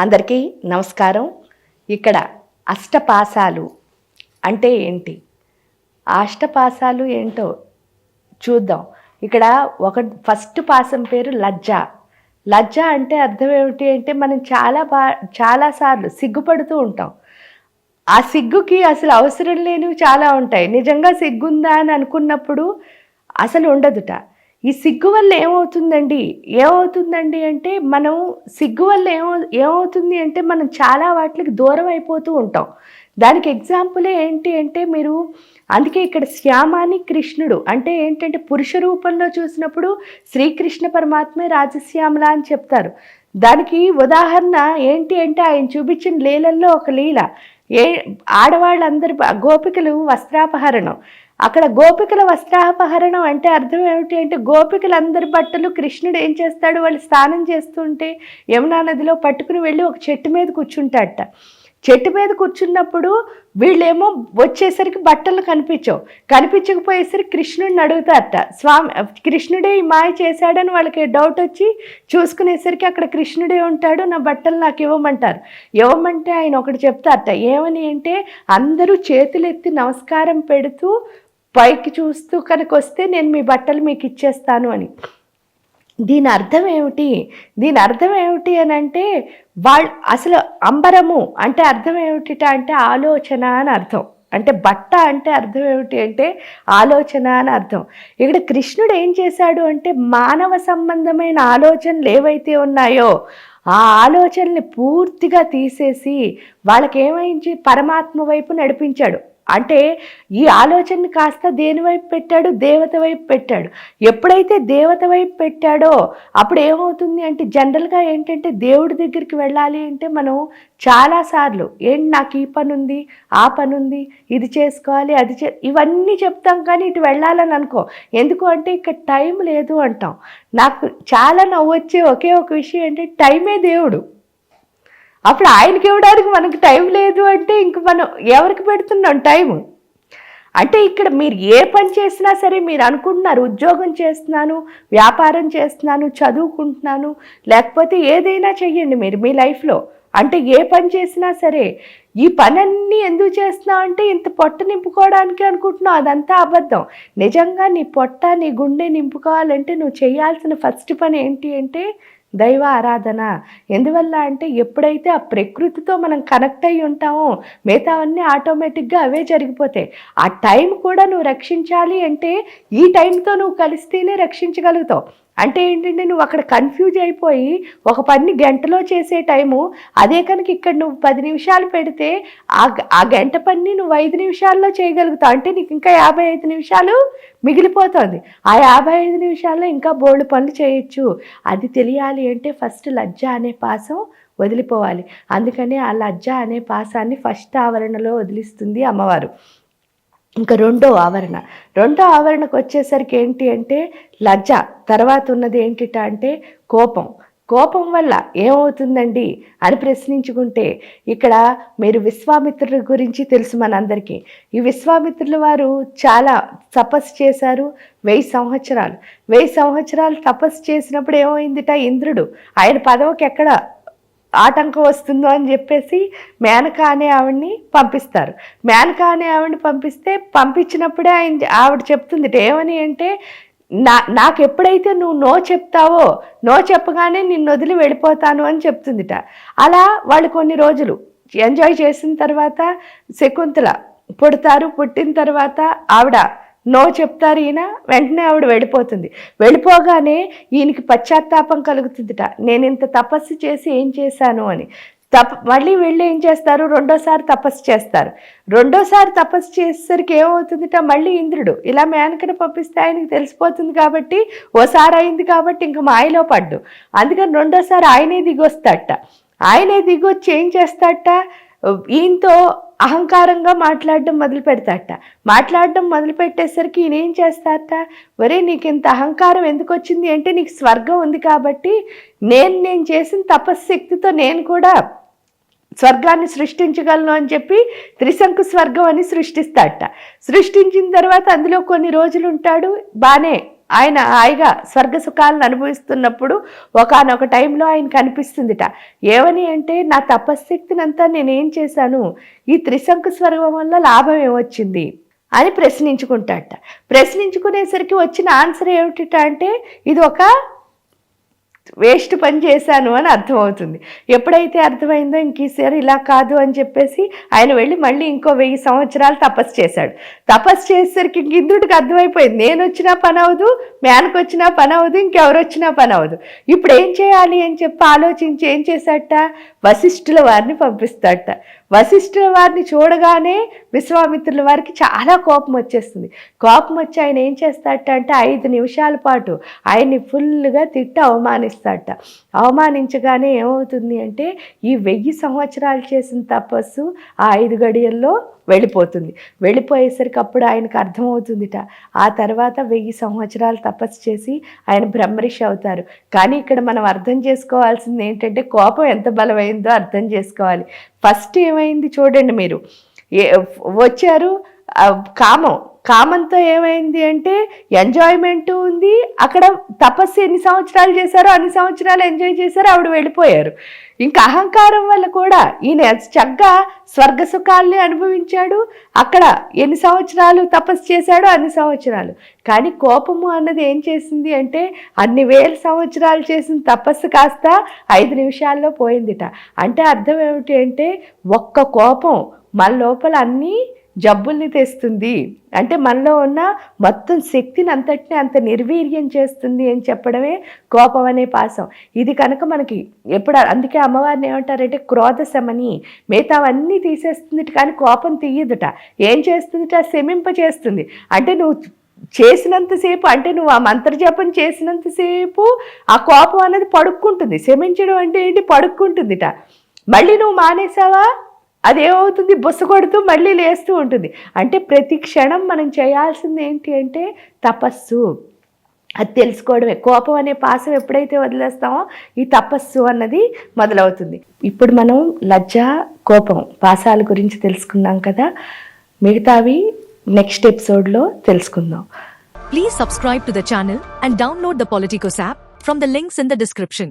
అందరికీ నమస్కారం. ఇక్కడ అష్టపాసాలు అంటే ఏంటి? అష్టపాసాలు ఏంటో చూద్దాం. ఇక్కడ ఒక ఫస్ట్ పాసం పేరు లజ్జ. లజ్జ అంటే అర్థం ఏమిటి అంటే మనం చాలా బా చాలాసార్లు సిగ్గుపడుతూ ఉంటాం. ఆ సిగ్గుకి అసలు అవసరం లేనివి చాలా ఉంటాయి. నిజంగా సిగ్గుందా అని అనుకున్నప్పుడు అసలు ఉండదుట. ఈ సిగ్గు వల్ల ఏమవుతుందండి? ఏమవుతుందండి అంటే మనం సిగ్గు వల్ల ఏమవు ఏమవుతుంది అంటే మనం చాలా వాటికి దూరం అయిపోతూ ఉంటాం. దానికి ఎగ్జాంపులే ఏంటి అంటే మీరు అందుకే ఇక్కడ శ్యామాని కృష్ణుడు అంటే ఏంటంటే పురుష రూపంలో చూసినప్పుడు శ్రీకృష్ణ పరమాత్మే రాజశ్యామల అని చెప్తారు. దానికి ఉదాహరణ ఏంటి అంటే ఆయన చూపించిన లీలల్లో ఒక లీల. ఏ ఆడవాళ్ళందరి గోపికలు వస్త్రాపహరణం. అక్కడ గోపికల వస్త్రాపహరణం అంటే అర్థం ఏమిటి అంటే గోపికలందరి బట్టలు కృష్ణుడు ఏం చేస్తాడు? వాళ్ళు స్నానం చేస్తుంటే యమునా నదిలో పట్టుకుని వెళ్ళి ఒక చెట్టు మీద కూర్చుంటాడట. చెట్టు మీద కూర్చున్నప్పుడు వీళ్ళేమో వచ్చేసరికి బట్టలు కనిపించవు. కనిపించకపోయేసరికి కృష్ణుడిని అడుగుతారట స్వామి కృష్ణుడే ఈ మాయ చేశాడని వాళ్ళకి డౌట్ వచ్చి చూసుకునేసరికి అక్కడ కృష్ణుడే ఉంటాడు నా బట్టలు నాకు ఇవ్వమంటారు. ఇవ్వమంటే ఆయన ఒకటి చెప్తారట ఏమని అంటే అందరూ చేతులెత్తి నమస్కారం పెడుతూ పైకి చూస్తూ కనుక వస్తే నేను మీ బట్టలు మీకు ఇచ్చేస్తాను అని. దీని అర్థం ఏమిటి? దీని అర్థం ఏమిటి అని అంటే వాళ్ళు అసలు అంబరము అంటే అర్థం ఏమిటిట అంటే ఆలోచన అని అర్థం. అంటే బట్ట అంటే అర్థం ఏమిటి అంటే ఆలోచన అని అర్థం. ఇక్కడ కృష్ణుడు ఏం చేశాడు అంటే మానవ సంబంధమైన ఆలోచనలు ఏవైతే ఉన్నాయో ఆ ఆలోచనల్ని పూర్తిగా తీసేసి వాళ్ళకి ఏమైంది పరమాత్మ వైపు నడిపించాడు. అంటే ఈ ఆలోచన కాస్త దేని వైపు పెట్టాడు? దేవత వైపు పెట్టాడు. ఎప్పుడైతే దేవత వైపు పెట్టాడో అప్పుడు ఏమవుతుంది అంటే జనరల్గా ఏంటంటే దేవుడి దగ్గరికి వెళ్ళాలి అంటే మనం చాలాసార్లు ఏంటి నాకు ఈ పని ఉంది ఆ పని ఉంది ఇది చేసుకోవాలి అది చే ఇవన్నీ చెప్తాం కానీ ఇటు వెళ్ళాలని అనుకో. ఎందుకు అంటే ఇక్కడ టైం లేదు అంటాం. నాకు చాలా నవ్వు వచ్చే ఒకే ఒక విషయం ఏంటంటే టైమే దేవుడు. అప్పుడు ఆయనకి ఇవ్వడానికి మనకు టైం లేదు అంటే ఇంక మనం ఎవరికి పెడుతున్నాం టైం అంటే ఇక్కడ మీరు ఏ పని చేసినా సరే మీరు అనుకుంటున్నారు ఉద్యోగం చేస్తున్నాను వ్యాపారం చేస్తున్నాను చదువుకుంటున్నాను లేకపోతే ఏదైనా చెయ్యండి మీరు మీ లైఫ్లో. అంటే ఏ పని చేసినా సరే ఈ పనన్నీ ఎందుకు చేస్తున్నావు అంటే ఇంత పొట్ట నింపుకోవడానికి అనుకుంటున్నావు అదంతా అబద్ధం. నిజంగా నీ పొట్ట నీ గుండె నింపుకోవాలంటే నువ్వు చేయాల్సిన ఫస్ట్ పని ఏంటి అంటే దైవ ఆరాధన. ఎందువల్ల అంటే ఎప్పుడైతే ఆ ప్రకృతితో మనం కనెక్ట్ అయి ఉంటామో మిగతావన్నీ ఆటోమేటిక్గా అవే జరిగిపోతాయి. ఆ టైం కూడా నువ్వు రక్షించాలి అంటే ఈ టైంతో నువ్వు కలిస్తేనే రక్షించగలుగుతావు. అంటే ఏంటంటే నువ్వు అక్కడ కన్ఫ్యూజ్ అయిపోయి ఒక పని గంటలో చేసే టైము అదే కనుక ఇక్కడ నువ్వు పది నిమిషాలు పెడితే ఆ ఆ గంట పని నువ్వు ఐదు నిమిషాల్లో చేయగలుగుతావు. అంటే నీకు ఇంకా యాభై ఐదు నిమిషాలు మిగిలిపోతుంది. ఆ యాభై ఐదు నిమిషాల్లో ఇంకా బోల్డ్ పనులు చేయొచ్చు. అది తెలియాలి అంటే ఫస్ట్ లజ్జ అనే పాసం వదిలిపోవాలి. అందుకనే ఆ లజ్జ అనే పాసాన్ని ఫస్ట్ ఆవరణలో వదిలిస్తుంది అమ్మవారు. ఇంకా రెండో ఆవరణ. రెండో ఆవరణకు వచ్చేసరికి ఏంటి అంటే లజ్జ. తర్వాత ఉన్నది ఏంటిట అంటే కోపం. కోపం వల్ల ఏమవుతుందండి అని ప్రశ్నించుకుంటే ఇక్కడ మీరు విశ్వామిత్రుల గురించి తెలుసు మనందరికీ. ఈ విశ్వామిత్రుల వారు చాలా తపస్సు చేశారు వెయ్యి సంవత్సరాలు. వెయ్యి సంవత్సరాలు తపస్సు చేసినప్పుడు ఏమైందిట? ఇంద్రుడు. ఆయన పదవికి ఎక్కడ ఆటంకం వస్తుందో అని చెప్పేసి మేనక అనే ఆవిడ్ని పంపిస్తారు. మేనక అనే ఆవిడ్ని పంపిస్తే పంపించినప్పుడే ఆయన ఆవిడ చెప్తుంది ఏమని అంటే నా నాకు ఎప్పుడైతే నువ్వు నో చెప్తావో నో చెప్పగానే నిన్ను వదిలి వెళ్ళిపోతాను అని చెప్తుందిట. అలా వాళ్ళు కొన్ని రోజులు ఎంజాయ్ చేసిన తర్వాత శకుంతల పుడతారు పుట్టిన తర్వాత ఆవిడ నో చెప్తారు ఈయన వెంటనే ఆవిడ వెళ్ళిపోతుంది. వెళ్ళిపోగానే ఈయనకి పశ్చాత్తాపం కలుగుతుందిట. నేను ఇంత తపస్సు చేసి ఏం చేశాను అని. తప మళ్ళీ వెళ్ళి ఏం చేస్తారు? రెండోసారి తపస్సు చేస్తారు. రెండోసారి తపస్సు చేసేసరికి ఏమవుతుందిట? మళ్ళీ ఇంద్రుడు ఇలా మేనకను పంపిస్తే ఆయనకి తెలిసిపోతుంది కాబట్టి ఓసారి అయింది కాబట్టి ఇంక మాయలో పడ్డు. అందుకని రెండోసారి ఆయనే దిగొస్తాడట. ఆయనే దిగొచ్చి ఏం చేస్తాడట? ఈయనతో అహంకారంగా మాట్లాడడం మొదలు పెడతాట మాట్లాడడం మొదలు పెట్టేసరికి ఈయన ఏం చేస్తారట? ఒరే నీకు ఇంత అహంకారం ఎందుకు వచ్చింది? అంటే నీకు స్వర్గం ఉంది కాబట్టి నేను నేను చేసిన తపశ్శక్తితో నేను కూడా స్వర్గాన్ని సృష్టించగలను అని చెప్పి త్రిశంకు స్వర్గం అని సృష్టిస్తాడట సృష్టించిన తర్వాత అందులో కొన్ని రోజులు ఉంటాడు. బాగానే ఆయన హాయిగా స్వర్గ సుఖాలను అనుభవిస్తున్నప్పుడు ఒకనొక టైంలో ఆయన కనిపిస్తుందిట. ఏమని అంటే నా తపశ్శక్తిని అంతా నేనేం చేశాను? ఈ త్రిశంకు స్వర్గం వల్ల లాభం ఏమొచ్చింది? అని ప్రశ్నించుకుంటాట. ప్రశ్నించుకునేసరికి వచ్చిన ఆన్సర్ ఏమిటిట అంటే ఇది ఒక వేస్ట్ పని చేశాను అని అర్థమవుతుంది. ఎప్పుడైతే అర్థమైందో ఇంక ఈసారి ఇలా కాదు అని చెప్పేసి ఆయన వెళ్ళి మళ్ళీ ఇంకో వెయ్యి సంవత్సరాలు తపస్సు చేశాడు. తపస్సు చేసేసరికి ఇంక ఇంద్రుడికి అర్థమైపోయింది. నేను వచ్చినా పని అవదు మేనకు వచ్చినా పని అవదు ఇంకెవరు వచ్చినా పని అవదు ఇప్పుడు ఏం చేయాలి అని చెప్పి ఆలోచించి ఏం చేశాట? వశిష్ఠుల వారిని పంపిస్తాట. వశిష్ఠుల వారిని చూడగానే విశ్వామిత్రుల వారికి చాలా కోపం వచ్చేస్తుంది. కోపం వచ్చి ఆయన ఏం చేస్తాట అంటే ఐదు నిమిషాల పాటు ఆయన్ని ఫుల్గా తిట్టి అవమానిస్తాడట. అవమానించగానే ఏమవుతుంది అంటే ఈ వెయ్యి సంవత్సరాలు చేసిన తపస్సు ఆ ఐదు గడియల్లో వెళ్ళిపోతుంది. వెళ్ళిపోయేసరికి అప్పుడు ఆయనకు అర్థమవుతుందిట. ఆ తర్వాత వెయ్యి సంవత్సరాలు తపస్సు చేసి ఆయన బ్రహ్మరిషి అవుతారు. కానీ ఇక్కడ మనం అర్థం చేసుకోవాల్సింది ఏంటంటే కోపం ఎంత బలమైందో అర్థం చేసుకోవాలి. ఫస్ట్ ఏమైంది చూడండి మీరు. ఏ వచ్చారు కామం. కామంతో ఏమైంది అంటే ఎంజాయ్మెంట్ ఉంది. అక్కడ తపస్సు ఎన్ని సంవత్సరాలు చేశారో అన్ని సంవత్సరాలు ఎంజాయ్ చేశారో ఆవిడ వెళ్ళిపోయారు. ఇంకా అహంకారం వల్ల కూడా ఈయన చక్కగా స్వర్గ సుఖాల్ని అనుభవించాడు. అక్కడ ఎన్ని సంవత్సరాలు తపస్సు చేశాడో అన్ని సంవత్సరాలు. కానీ కోపము అన్నది ఏం చేసింది అంటే అన్ని వేల సంవత్సరాలు చేసిన తపస్సు కాస్త ఐదు నిమిషాల్లో పోయిందిట. అంటే అర్థం ఏమిటి అంటే ఒక్క కోపం మన లోపల అన్నీ జబ్బుల్ని తెస్తుంది. అంటే మనలో ఉన్న మొత్తం శక్తిని అంతటిని అంత నిర్వీర్యం చేస్తుంది అని చెప్పడమే కోపం అనే పాసం. ఇది కనుక మనకి ఎప్పుడు అందుకే అమ్మవారిని ఏమంటారంటే క్రోధ శమని మిగతావన్నీ తీసేస్తుంది కానీ కోపం తీయదుట. ఏం చేస్తుందిట? శమింప చేస్తుంది. అంటే నువ్వు చేసినంతసేపు అంటే నువ్వు ఆ మంత్రజపం చేసినంతసేపు ఆ కోపం అనేది పడుక్కుంటుంది. శమించడం అంటే ఏంటి? పడుక్కుంటుందిట. మళ్ళీ నువ్వు మానేసావా? అదేమవుతుంది? బుస్స కొడుతూ మళ్ళీ లేస్తూ ఉంటుంది. అంటే ప్రతి క్షణం మనం చేయాల్సింది ఏంటి అంటే తపస్సు. అది తెలుసుకోవడమే. కోపం అనే పాసం ఎప్పుడైతే వదిలేస్తామో ఈ తపస్సు అన్నది మొదలవుతుంది. ఇప్పుడు మనం లజ్జ కోపం పాసాల గురించి తెలుసుకున్నాం కదా? మిగతావి నెక్స్ట్ ఎపిసోడ్లో తెలుసుకుందాం. Please subscribe to the channel and download the Politicos app from the links in the description